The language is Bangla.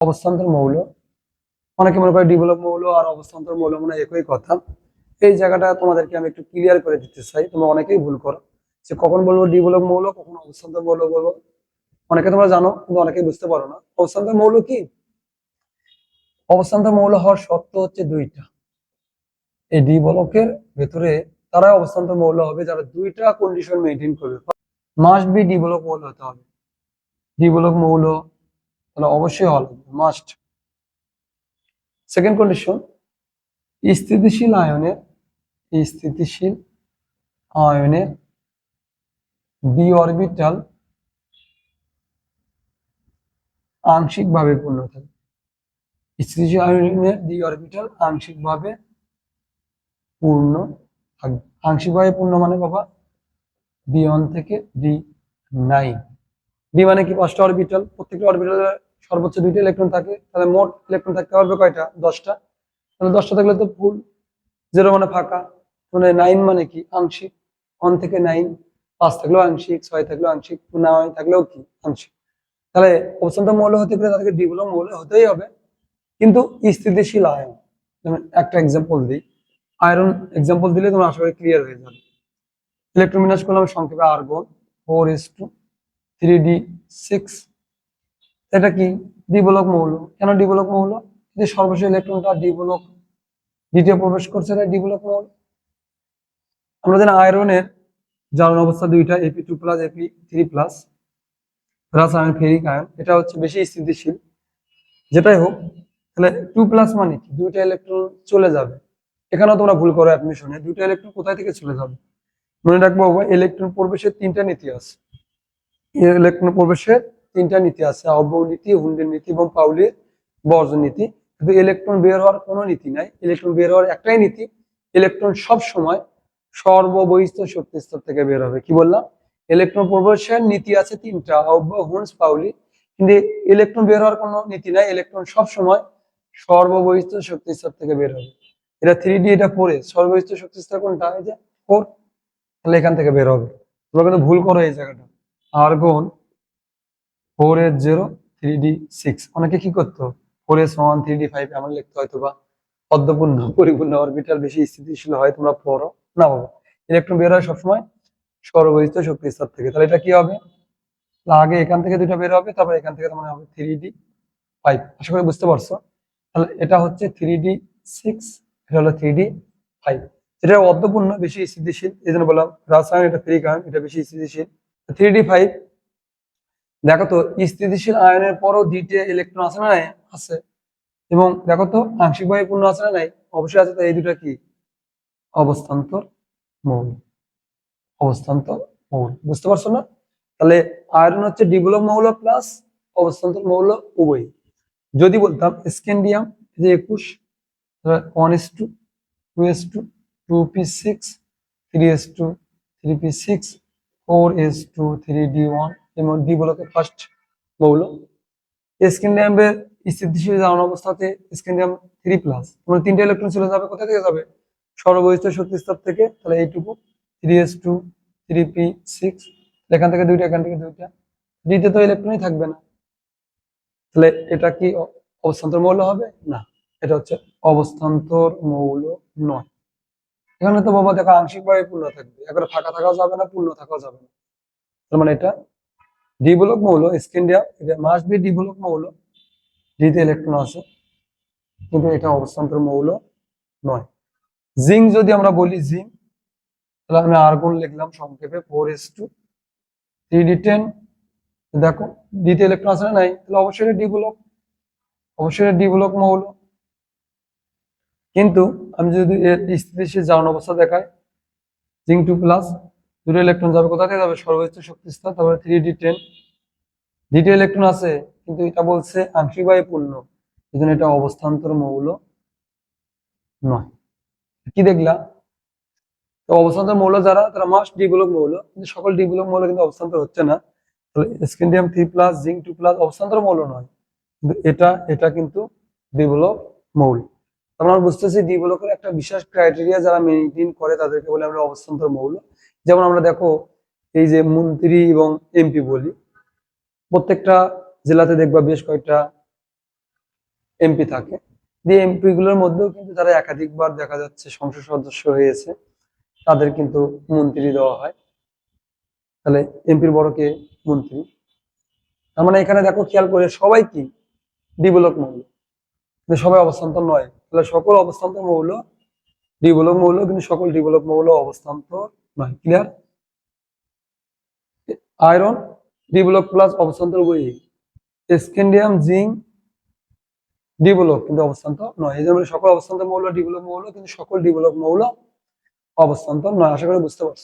অবস্থান্তর মৌল। অনেকে মনে করে ডিভেলপ মৌল আর অবস্থান্তর মৌল মনে একই কথা। এই জায়গাটা তোমাদেরকে আমি একটু ক্লিয়ার করে দিতে চাই। তোমরা অনেকেই ভুল করো যে কখন বলব ডিভেলপ মৌল, কখন অবস্থান্তর মৌল বলব। অনেকে তোমরা জানো, কিন্তু অনেকেই বুঝতে পারো না। অবস্থান্তর মৌল কি? অবস্থান্তর মৌল হওয়ার শর্ত হচ্ছে দুইটা। এই ডি বলকের ভেতরে তারাই অবস্থান্তর মৌল হবে, যারা দুইটা কন্ডিশন মেনটেন করবে। মাস্ট বি ডি মৌল হতে হবে। ডি ব্লক মৌল তাহলে অবশ্যই হওয়া লাগবে মাস্ট সেকেন্ড কন্ডিশন স্থিতিশীল আয়নের স্থিতিশীল আয়নের ডি অরবিটাল আংশিকভাবে পূর্ণ থাকে। স্থিতিশীল আয়নের ডি অরবিটাল আংশিকভাবে পূর্ণ থাকবে। আংশিকভাবে পূর্ণ মানে বাবা ডি ওয়ান থেকে ডি নাইন ডি মানে কি? পাঁচটা অরবিটাল প্রত্যেকটা অরবিটালে সর্বোচ্চ দুইটা ইলেকট্রন থাকে, তাহলে মোট ইলেকট্রন থাকতে পারবে কয়টা? দশটা। তাহলে দশটা থাকলে তো ফুল। জিরো মানে ফাঁকা মানে নাইন মানে কি? আংশিক। ওয়ান থেকে নাইন পাঁচ থাকলেও আংশিক, ছয় থাকলেও আংশিক নয় থাকলেও কি? আংশিক। তাহলে অবস্থান্ত মৌল হতে গেলে তাদেরকে ডিগুলো মৌল হতেই হবে। কিন্তু স্থিতিশীল আয়ন, যেমন একটা এক্সাম্পল দিই। আয়রন এক্সাম্পল দিলে তোমার আশা করি ক্লিয়ার হয়ে যাবে। ইলেকট্রন বিন্যাস করলাম সংক্ষেপে argon four S two three D six এটা কি? ডিবলক মৌল। কেন ডিবলক মৌল? যে সর্বশেষ ইলেকট্রনটা ডিবলক দ্বিতীয় প্রবেশ করছে এটা ডিবলক মৌল। আমরা জানি আয়রনের জারণ অবস্থা দুইটা এপি two plus AP three plus plus ion ferric ion এটা হচ্ছে বেশি স্থিতিশীল। যেটাই হোক, তাহলে টু প্লাস মানে কি? দুইটা ইলেকট্রন চলে যাবে। এখানেও তোমরা ভুল করো অ্যাডমিশনে দুইটা ইলেকট্রন কোথায় থেকে চলে যাবে? মনে রাখব ইলেকট্রন প্রবেশের তিনটা নীতি আছে। ইলেকট্রন প্রবেশের তিনটা নীতি আছে আহ্বব নীতি, হুন্ডের নীতি এবং পাউলির বর্জন নীতি। কিন্তু ইলেকট্রন বের হওয়ার কোনো নীতি নাই। ইলেকট্রন বের হওয়ার একটাই নীতি ইলেকট্রন সব সময় সর্ববহিষ্ঠ শক্তি স্তর থেকে বের হবে। কি বললাম? ইলেকট্রন প্রবেশের নীতি আছে তিনটা আহ্ব হুন্স পাউলি। কিন্তু ইলেকট্রন বের হওয়ার কোনো নীতি নাই। ইলেকট্রন সব সময় সর্ববহিষ্ঠ শক্তি স্তর থেকে বের হবে। এটা থ্রি ডি এটা এস সর্ববহিষ্ঠ শক্তি স্তর কোনটা? এই যে ফোর তাহলে এখান থেকে বের হবে। তোমরা কিন্তু ভুল করো এই জায়গাটা। Argon four S zero three D six অনেকে কি করতো? Four S one three D five এমন লিখতে হয়তো বা পদ্মপূর্ণ পরিপূর্ণ অরবিটাল বেশি স্থিতিশীল হয়, তোমরা পড়ো, না বাবা। ইলেকট্রন বের হয় সবসময় সর্বহিত শক্তি স্তর থেকে। তাহলে এটা কি হবে? আগে এখান থেকে দুটো বের হবে, তারপর এখান থেকে তোমার হবে থ্রি ডি ফাইভ আশা করি বুঝতে পারছ? তাহলে এটা হচ্ছে থ্রি ডি সিক্স এটা হলো থ্রি ডি ফাইভ যেটা অর্ধপূর্ণ, বেশি স্থিতিশীল, এই জন্য বললাম রাসায়ন এটা ফ্রি কায়ন এটা বেশি স্থিতিশীল। থ্রি ডি ফাইভ দেখো তো, স্থিতিশীল আয়নের পরও দ্বিতীয় ইলেকট্রন আছে না নাই? আছে। এবং দেখো তো আংশিকভাবে পূর্ণ আছে না নাই? অবশ্যই আছে, তো এই দুটো কি? অবস্থান্তর মৌল। অবস্থান্তর মৌল। বুঝতে পারছ না? তাহলে আয়রন হচ্ছে ডিভেলপ মৌল প্লাস অবস্থান্তর মৌল উভয় যদি বলতাম স্ক্যান্ডিয়াম যে একুশ one S two two S two two P six three S two three P six four S two three D one এবং ডি ফার্স্ট মৌল। স্থিতিশীল অবস্থাতে থ্রি প্লাস ইলেকট্রন যাবে, কোথা থেকে যাবে? শক্তি স্তর থেকে, তাহলে এইটুকু। Three S two three P six এখান থেকে দুইটা, এখান থেকে দুইটা। তো ইলেকট্রনই থাকবে না। তাহলে এটা কি অবস্থান্তর মৌল হবে? না। এটা হচ্ছে অবস্থান্তর মৌল নয়। এখানে তো বাবা দেখো আংশিকভাবে পূর্ণ থাকবে। একবারে ফাঁকা থাকাও যাবে না, পূর্ণ থাকাও যাবে না। তার মানে এটা ডিবলক মৌল স্ক্যান্ডিয়াম এটা মাস্ট বি ডিবলক মৌল ডিতে ইলেকট্রন আছে কিন্তু এটা অবস্থান্তর মৌল নয়। জিঙ্ক যদি আমরা বলি জিঙ্ক তাহলে আমি আর্গন লিখলাম সংক্ষেপে four S two three D ten দেখো ডিতে ইলেকট্রন আছে নাই। তাহলে অবশ্যই ডিবলক অবশ্যই ডিবলক মৌল। কিন্তু আমি যদি এর স্থিতিশীল জারণ অবস্থা দেখাই জিঙ্ক টু প্লাস দুটো ইলেকট্রন যাবে কোথা থেকে যাবে? সর্বোচ্চ শক্তি স্তর তারপরে থ্রি ডি টেন দ্বিতীয় ইলেকট্রন আছে, কিন্তু এটা বলছে আংশিকভাবে পূর্ণ এই জন্য এটা অবস্থান্তর মৌল নয়। কি দেখলা? তো অবস্থান্তর মৌল যারা, তারা মাস্ট ডিগুলক মৌল, কিন্তু সকল ডিগুলক মৌল কিন্তু অবস্থান্তর হচ্ছে না। তাহলে scandium three plus zinc two plus অবস্থান্তর মৌল নয়, কিন্তু এটা এটা কিন্তু ডিগুলক মৌল। আমরা বুঝতেছি ডিগুলকের একটা বিশেষ ক্রাইটেরিয়া যারা মেনটেন করে তাদেরকে বলে আমরা অবস্থান্তর মৌল। যেমন আমরা দেখো এই যে মন্ত্রী এবং এমপি বলি, প্রত্যেকটা জেলাতে দেখবা বেশ কয়েকটা এমপি থাকে। দিয়ে এমপি গুলোর মধ্যেও কিন্তু যারা একাধিকবার দেখা যাচ্ছে সংসদ সদস্য হয়েছে, তাদের কিন্তু মন্ত্রী দেওয়া হয়। তাহলে এমপির বড় কে? মন্ত্রী। তার মানে এখানে দেখো খেয়াল করে সবাই কি? ডিভেলপ মৌল। কিন্তু সবাই অবস্থান্তর নয়। তাহলে সকল অবস্থান্তর মৌল ডিভেলপ মৌল, কিন্তু সকল ডিভেলপ মৌল অবস্থান্তর নয় clear iron D block plus অবস্থান্তর বই স্ক্যান্ডিয়াম জিঙ্ক ব্লক কিন্তু অবস্থান্তর নয়। এই জন্য সকল অবস্থান্তর মৌল ডি ব্লক মৌল, কিন্তু সকল ডি ব্লক মৌল অবস্থান্তর নয়। আশা করি বুঝতে পারছ।